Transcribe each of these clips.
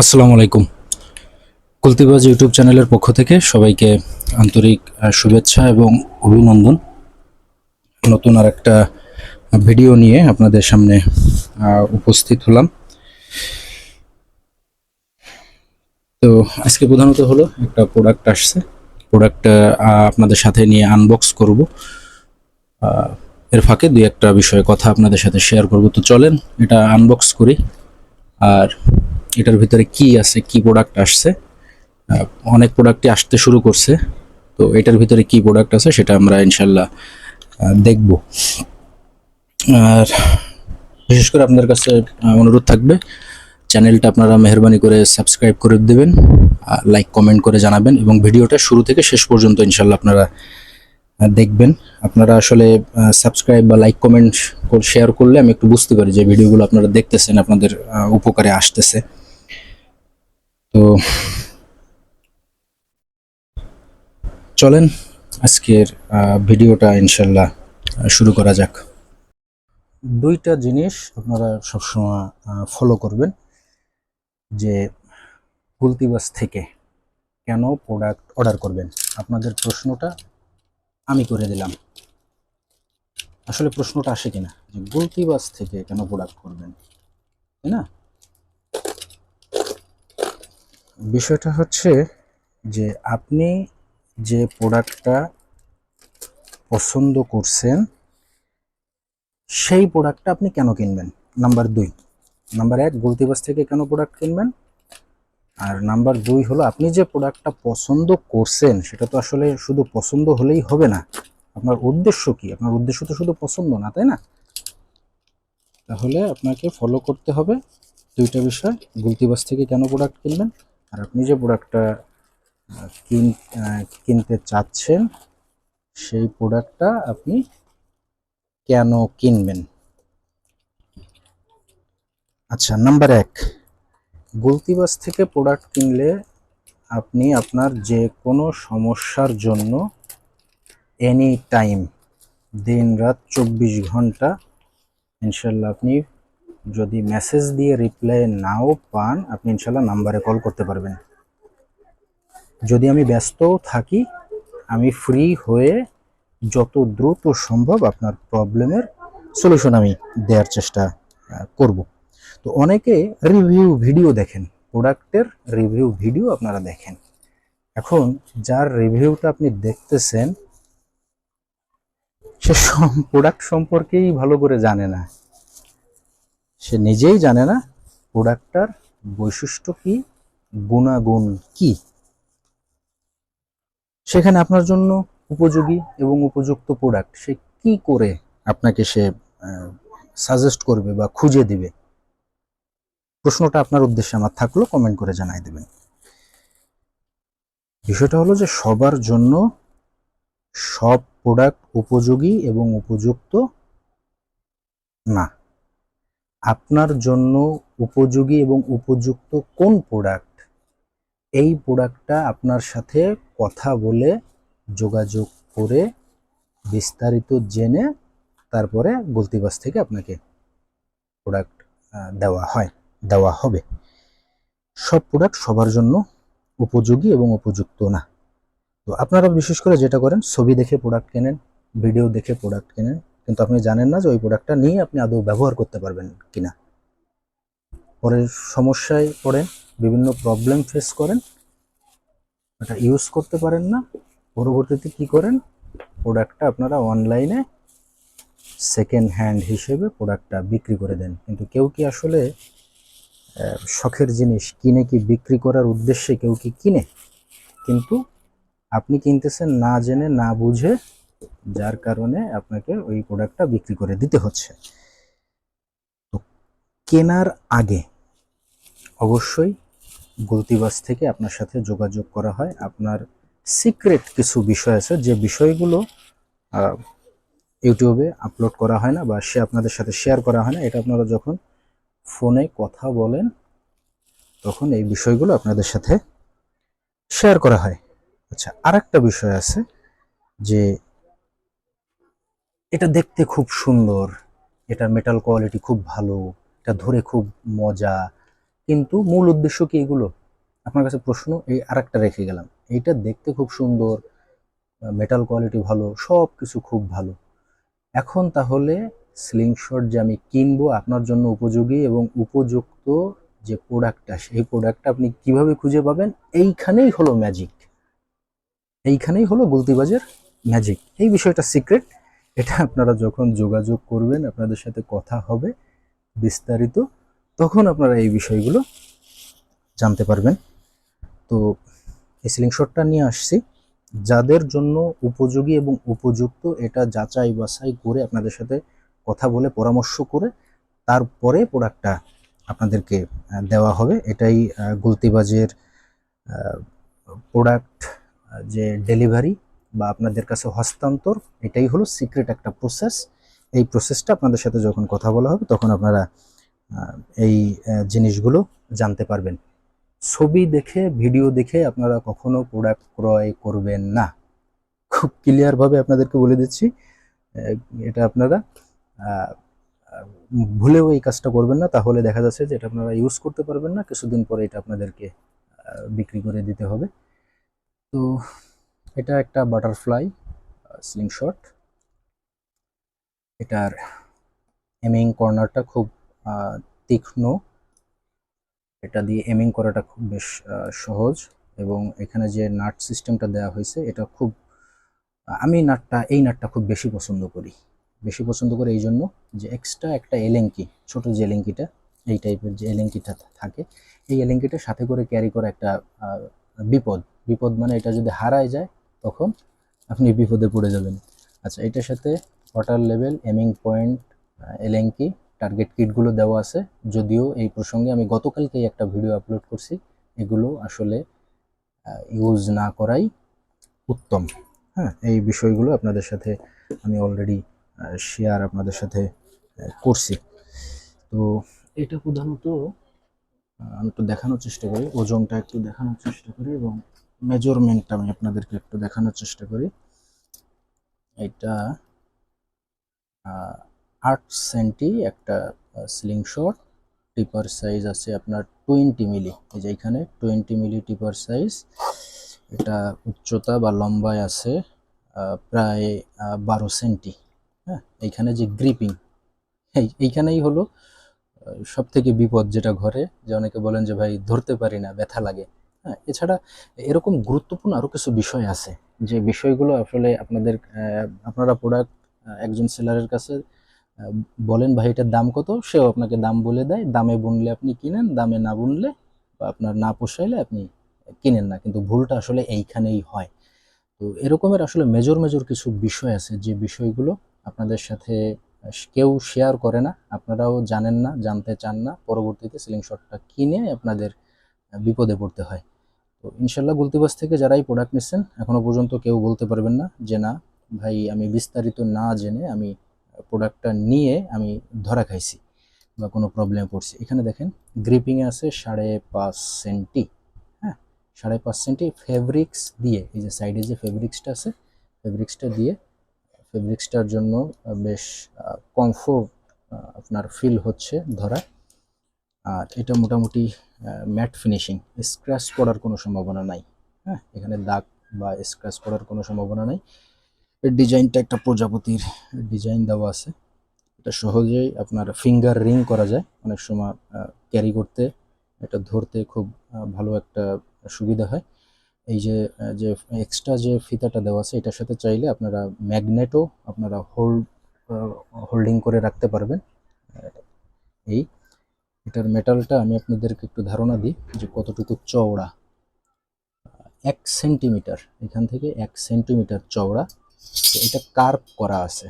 আসসালামু আলাইকুম। কুলতিবাজ ইউটিউব চ্যানেলের পক্ষ থেকে সবাইকে আন্তরিক শুভেচ্ছা এবং অভিনন্দন। নতুন আর একটা ভিডিও নিয়ে আপনাদের সামনে উপস্থিত হলাম। তো আজকে প্রধানত হলো একটা প্রোডাক্ট আসছে। প্রোডাক্টটা আপনাদের সাথে নিয়ে আনবক্স করব। এর ফাঁকে দুই একটা বিষয়ে কথা আপনাদের সাথে শেয়ার করব। তো চলেন এটা আনবক্স করি। আর এটার ভিতরে কি আছে, কি প্রোডাক্ট আসছে অনেক প্রোডাক্টই আসতে শুরু করছে। তো এটার ভিতরে কি প্রোডাক্ট আছে সেটা আমরা ইনশাল্লাহ দেখব। আর বিশেষ করে আপনাদের কাছে অনুরোধ থাকবে, চ্যানেলটা আপনারা মেহরবানি করে সাবস্ক্রাইব করে দেবেন লাইক কমেন্ট করে জানাবেন, এবং ভিডিওটা শুরু থেকে শেষ পর্যন্ত ইনশাল্লাহ আপনারা দেখবেন। আপনারা আসলে সাবস্ক্রাইব বা লাইক কমেন্ট শেয়ার করলে আমি একটু বুঝতে পারি যে ভিডিওগুলো আপনারা দেখতেছেন, আপনাদের উপকারে আসতেছে। তো চলেন, আজকের ভিডিওটা ইনশাল্লাহ শুরু করা যাক। দুইটা জিনিস আপনারা সবসময় ফলো করবেন, যে গুলতিবাস থেকে কেন প্রোডাক্ট অর্ডার করবেন? আপনাদের প্রশ্নটা আমি করে দিলাম। আসলে প্রশ্নটা আসে কিনা? যে গুলতিবাস থেকে কেন প্রোডাক্ট করবেন? তাই না? বিষয়টা হচ্ছে যে আপনি যে প্রোডাক্টটা পছন্দ করছেন, সেই প্রোডাক্টটা আপনি কেন কিনবেন? নাম্বার দুই। নাম্বার এক গুলতিবাস থেকে কেন প্রোডাক্ট কিনবেন? আর নাম্বার দুই হলো, আপনি যে প্রোডাক্টটা পছন্দ করছেন, সেটা তো আসলে শুধু পছন্দ হলেই হবে না। আপনার উদ্দেশ্য কি? আপনার উদ্দেশ্য তো শুধু পছন্দ না, তাই না? তাহলে আপনাকে ফলো করতে হবে দুইটা বিষয় গুলতিবাস থেকে কেন প্রোডাক্ট কিনবেন? আর আপনি যে প্রোডাক্টটা কিন কিনতে চাচ্ছেন, সেই প্রোডাক্টটা আপনি কেন কিনবেন? আচ্ছা নাম্বার এক, গুলতিবাস থেকে প্রোডাক্ট কিনলে আপনি আপনার যে কোনো সমস্যার জন্য এনি টাইম দিন রাত চব্বিশ ঘণ্টা, ইনশাল্লাহ আপনি যদি মেসেজ দিয়ে রিপ্লাই নাও পান, আপনি ইনশাল্লাহ নাম্বারে কল করতে পারবেন। যদি আমি ব্যস্ত থাকি, আমি ফ্রি হয়ে যত দ্রুত সম্ভব আপনার প্রবলেমের সলিউশন আমি দেওয়ার চেষ্টা করব। তো অনেকে রিভিউ ভিডিও দেখেন প্রোডাক্টের রিভিউ ভিডিও আপনারা দেখেন। এখন যার রিভিউটা আপনি দেখতেছেন, সে প্রোডাক্ট সম্পর্কেই ভালো করে জানে না। সে নিজেই জানে না প্রোডাক্টটার বৈশিষ্ট্য কি, গুণাগুণ কি। সেখানে আপনার জন্য উপযোগী এবং উপযুক্ত প্রোডাক্ট সে কি করে আপনাকে সে সাজেস্ট করবে বা খুঁজে দিবে? প্রশ্নটা আপনার উদ্দেশ্যে আমার থাকল কমেন্ট করে জানাই দেবেন। বিষয়টা হলো যে সবার জন্য সব প্রোডাক্ট উপযোগী এবং উপযুক্ত না। আপনার জন্য উপযোগী এবং উপযুক্ত কোন প্রোডাক্ট এই প্রোডাক্টটা আপনার সাথে কথা বলে যোগাযোগ করে বিস্তারিত জেনে তারপরে গুলতিবাস থেকে আপনাকে প্রোডাক্ট দেওয়া হয়, দেওয়া হবে। সব প্রোডাক্ট সবার জন্য উপযোগী এবং উপযুক্ত না। তো আপনারা বিশেষ করে যেটা করেন, ছবি দেখে প্রোডাক্ট কেনেন ভিডিও দেখে প্রোডাক্ট কেনেন কিন্তু আপনি জানেন না যে ওই প্রোডাক্টটা নিয়ে আপনি আদৌ ব্যবহার করতে পারবেন কি না পরে সমস্যায় পড়েন, বিভিন্ন প্রবলেম ফেস করেন, এটা ইউজ করতে পারেন না। পরবর্তীতে কি করেন? প্রোডাক্টটা আপনারা অনলাইনে সেকেন্ড হ্যান্ড হিসেবে প্রোডাক্টটা বিক্রি করে দেন। কিন্তু কেউ কি আসলে শখের জিনিস কিনে কি বিক্রি করার উদ্দেশ্যে কেউ কি কিনে? কিন্তু আপনি কিনতেছেন না জেনে, না বুঝে যার কারণে আপনাকে ওই প্রোডাক্টটা বিক্রি করে দিতে হচ্ছে। তো কেনার আগে অবশ্যই গুলতিবাস থেকে আপনার সাথে যোগাযোগ করা হয়। আপনার সিক্রেট কিছু বিষয় আছে, যে বিষয়গুলো ইউটিউবে আপলোড করা হয় না বা সে আপনাদের সাথে শেয়ার করা হয় না, এটা আপনারা যখন ফোনে কথা বলেন, তখন এই বিষয়গুলো আপনাদের সাথে শেয়ার করা হয়। আচ্ছা আর একটা বিষয় আছে যে এটা দেখতে খুব সুন্দর। এটার মেটাল কোয়ালিটি খুব ভালো, এটা ধরে খুব মজা। কিন্তু মূল উদ্দেশ্য কি এগুলো? আপনার কাছে প্রশ্ন, এই আরেকটা রেখে গেলাম। এইটা দেখতে খুব সুন্দর মেটাল কোয়ালিটি ভালো সব কিছু খুব ভালো। এখন তাহলে স্লিংশট যে আমি কিনবো আপনার জন্য উপযোগী এবং উপযুক্ত যে প্রোডাক্টটা সেই প্রোডাক্টটা আপনি কীভাবে খুঁজে পাবেন? এইখানেই হলো ম্যাজিক এইখানেই হলো গুলতিবাজের ম্যাজিক এই বিষয়টা সিক্রেট এটা আপনারা যখন যোগাযোগ করবেন, আপনাদের সাথে কথা হবে বিস্তারিত, তখন আপনারা এই বিষয়গুলো জানতে পারবেন। তো, এই স্লিংশটটা নিয়ে আসছি। যাদের জন্য উপযোগী এবং উপযুক্ত এটা যাচাই বাছাই করে আপনাদের সাথে কথা বলে পরামর্শ করে তারপরে প্রোডাক্টটা আপনাদেরকে দেওয়া হবে। এটাই গুলতিবাজের প্রোডাক্ট যে ডেলিভারি বা আপনাদের কাছে হস্তান্তর, এটাই হলো সিক্রেট একটা প্রসেস এই প্রসেসটা আপনাদের সাথে যখন কথা বলা হবে, তখন আপনারা এই জিনিসগুলো জানতে পারবেন। ছবি দেখে ভিডিও দেখে আপনারা কখনো প্রোডাক্ট ক্রয় করবেন না। খুব ক্লিয়ারভাবে আপনাদেরকে বলে দিচ্ছি এটা আপনারা ভুলেও এই কাজটা করবেন না। তাহলে দেখা যাচ্ছে যে এটা আপনারা ইউজ করতে পারবেন না, কিছুদিন পরে এটা আপনাদেরকে বিক্রি করে দিতে হবে। তো এটা একটা বাটারফ্লাই স্লিংশট এটার এমিং কর্নারটা খুব তীক্ষ্ণ। এটা দিয়ে এমিং করাটা খুব বেশ সহজ। এবং এখানে যে নাট সিস্টেমটা দেওয়া হয়েছে, এটা খুব আমি নাটটা, এই নাটটা খুব বেশি পছন্দ করি। বেশি পছন্দ করি এই জন্য যে এক্সট্রা একটা এলেঙ্কি, ছোট যে এলেঙ্কিটা, এই টাইপের যে এলেঙ্কিটা থাকে, এই এলেঙ্কিটা সাথে করে ক্যারি করা একটা বিপদ। বিপদ মানে এটা যদি হারায় যায় তখন আপনি বিপদে পড়ে যাবেন। আচ্ছা এটার সাথে ওয়াটার লেভেল এমিং পয়েন্ট এলেঙ্কি টার্গেট কিটগুলো দেওয়া আছে। যদিও এই প্রসঙ্গে আমি গতকালকেই একটা ভিডিও আপলোড করছি। এগুলো আসলে ইউজ না করাই উত্তম। হ্যাঁ এই বিষয়গুলো আপনাদের সাথে আমি অলরেডি শেয়ার আপনাদের সাথে করছি। তো এটা প্রধানত আমি একটু দেখানোর চেষ্টা করি ওজনটা একটু দেখানোর চেষ্টা করি এবং মেজারমেন্টটা আমি আপনাদেরকে একটু দেখানোর চেষ্টা করি। এটা আট সেন্টি একটা স্লিং শট টিপার সাইজ আছে আপনার টোয়েন্টি মিলি এই যে এখানে টোয়েন্টি মিলি টিপার সাইজ এটা উচ্চতা বা লম্বায় আছে প্রায় বারো সেন্টি। হ্যাঁ এইখানে যে গ্রিপিং এই, এইখানেই হলো সব থেকে বিপদ যেটা ঘরে যে অনেকে বলেন যে ভাই ধরতে পারি না, ব্যথা লাগে। হ্যাঁ এছাড়া এরকম গুরুত্বপূর্ণ আরও কিছু বিষয় আছে যে বিষয়গুলো আসলে আপনাদের আপনারা প্রোডাক্ট একজন সেলারের কাছে বলেন ভাই এটার দাম কত, সেও আপনাকে দাম বলে দেয়। দামে বুনলে আপনি কিনেন, দামে না বুনলে বা আপনার না পোষাইলে আপনি কিনেন না। কিন্তু ভুলটা আসলে এইখানেই হয়। তো এরকমের আসলে মেজর মেজর কিছু বিষয় আছে যে বিষয়গুলো আপনাদের সাথে কেউ শেয়ার করে না। আপনারাও জানেন না, জানতে চান না। পরবর্তীতে সিলিং শটটা কিনে আপনাদের বিপদে পড়তে হয়। তো ইনশাল্লাহ গুলতিবাস থেকে যারাই প্রোডাক্ট নিচ্ছেন এখনও পর্যন্ত কেউ বলতে পারবেন না যে না, ভাই, আমি বিস্তারিত না জেনে আমি প্রোডাক্টটা নিয়ে আমি ধরা খাইছি বা কোনো প্রবলেমে পড়ছি। এখানে দেখেন গ্রিপিংয়ে আছে সাড়ে পাঁচ সেন্টি হ্যাঁ? সাড়ে পাঁচ সেন্টি ফেব্রিক্স দিয়ে, এই যে সাইডে যে ফেব্রিক্সটা আছে ফেব্রিক্সটা দিয়ে ফেব্রিক্সটার জন্য বেশ কমফোর্ট আপনার ফিল হচ্ছে ধরা। আর এটা মোটামুটি ম্যাট ফিনিশিং স্ক্র্যাচ পড়ার কোনো সম্ভাবনা নাই। হ্যাঁ এখানে দাগ বা স্ক্র্যাচ পড়ার কোনো সম্ভাবনা নাই। এর ডিজাইনটা একটা প্রজাপতির ডিজাইন দেওয়া আছে। এটা সহজেই আপনার ফিঙ্গার রিং করা যায়। অনেক সময় ক্যারি করতে, এটা ধরতে খুব ভালো একটা সুবিধা হয়। এই যে যে এক্সট্রা যে ফিতাটা দেওয়া আছে, এটার সাথে চাইলে আপনারা ম্যাগনেটও আপনারা হোল্ড হোল্ডিং করে রাখতে পারবেন। এই এটার মেটালটা আমি আপনাদেরকে একটু ধারণা দিই যে কতটুকু চওড়া। এক সেন্টিমিটার এখান থেকে এক সেন্টিমিটার চওড়া। এটা কার্ভ করা আছে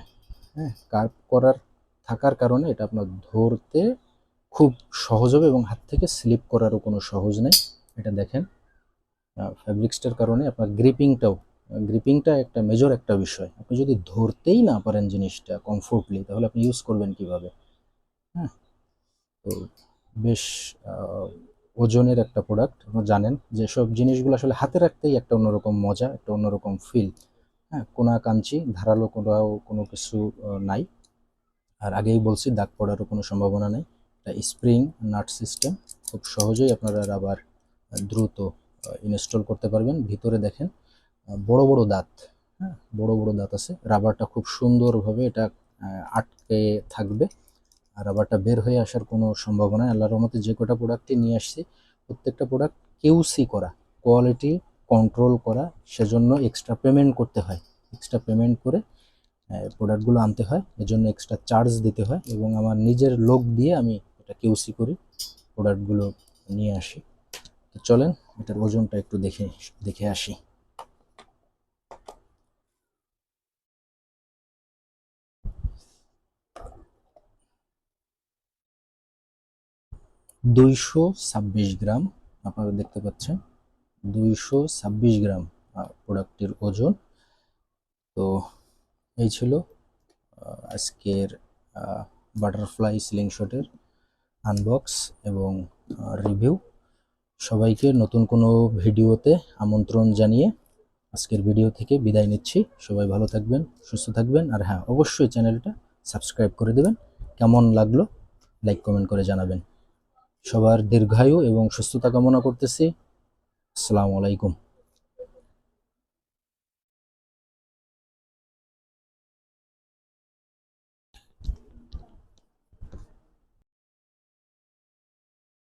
হ্যাঁ? কার্ভ করার থাকার কারণে এটা আপনার ধরতে খুব সহজ হবে এবং হাত থেকে স্লিপ করারও কোনো সহজ নেই। এটা দেখেন ফ্যাব্রিক্সটার কারণে আপনার গ্রিপিংটাও গ্রিপিংটা একটা মেজর একটা বিষয়। আপনি যদি ধরতেই না পারেন জিনিসটা কমফোর্টলি তাহলে আপনি ইউজ করবেন কীভাবে? হ্যাঁ? তো বেশ ওজনের একটা প্রোডাক্ট আপনারা জানেন যে সব জিনিসগুলো আসলে হাতে রাখতেই একটা অন্যরকম মজা, একটা অন্যরকম ফিল হ্যাঁ কোনা কাঞ্চি ধারালো কোনাও কোনো কিছু নাই। আর আগেই বলছি, দাগ পড়ারও কোনো সম্ভাবনা নেই। এটা স্প্রিং নাট সিস্টেম খুব সহজেই আপনারা রাবার দ্রুত ইনস্টল করতে পারবেন। ভিতরে দেখেন বড় বড় দাঁত। হ্যাঁ বড় বড় দাঁত আছে। রাবারটা খুব সুন্দরভাবে এটা আটকে থাকবে। রাবারটা বের হয়ে আসার কোনো সম্ভাবনা আল্লাহর রহমতে যে কটা প্রোডাক্টই নিয়ে আসছি, প্রত্যেকটা প্রোডাক্ট কেউসি করা কোয়ালিটি কন্ট্রোল করা, সেজন্য এক্সট্রা পেমেন্ট করতে হয়। এক্সট্রা পেমেন্ট করে প্রোডাক্টগুলো আনতে হয়, এজন্য এক্সট্রা চার্জ দিতে হয় এবং আমার নিজের লোক দিয়ে আমি এটা কেউসি করি প্রোডাক্টগুলো নিয়ে আসি। চলেন, এটার ওজনটা একটু দেখে দেখে আসি। দুইশো ছাব্বিশ গ্রাম, আপনারা দেখতে পাচ্ছেন, দুইশো ছাব্বিশ গ্রাম প্রোডাক্টের ওজন। তো এই ছিল আজকের বাটারফ্লাই সিলিং শটের আনবক্স এবং রিভিউ। সবাইকে নতুন কোনো ভিডিওতে আমন্ত্রণ জানিয়ে আজকের ভিডিও থেকে বিদায় নিচ্ছি। সবাই ভালো থাকবেন, সুস্থ থাকবেন, আর হ্যাঁ অবশ্যই চ্যানেলটা সাবস্ক্রাইব করে দেবেন। কেমন লাগল? লাইক, কমেন্ট করে জানাবেন। সবার দীর্ঘায়ু এবং সুস্থতা কামনা করতেছি। আসসালামু আলাইকুম।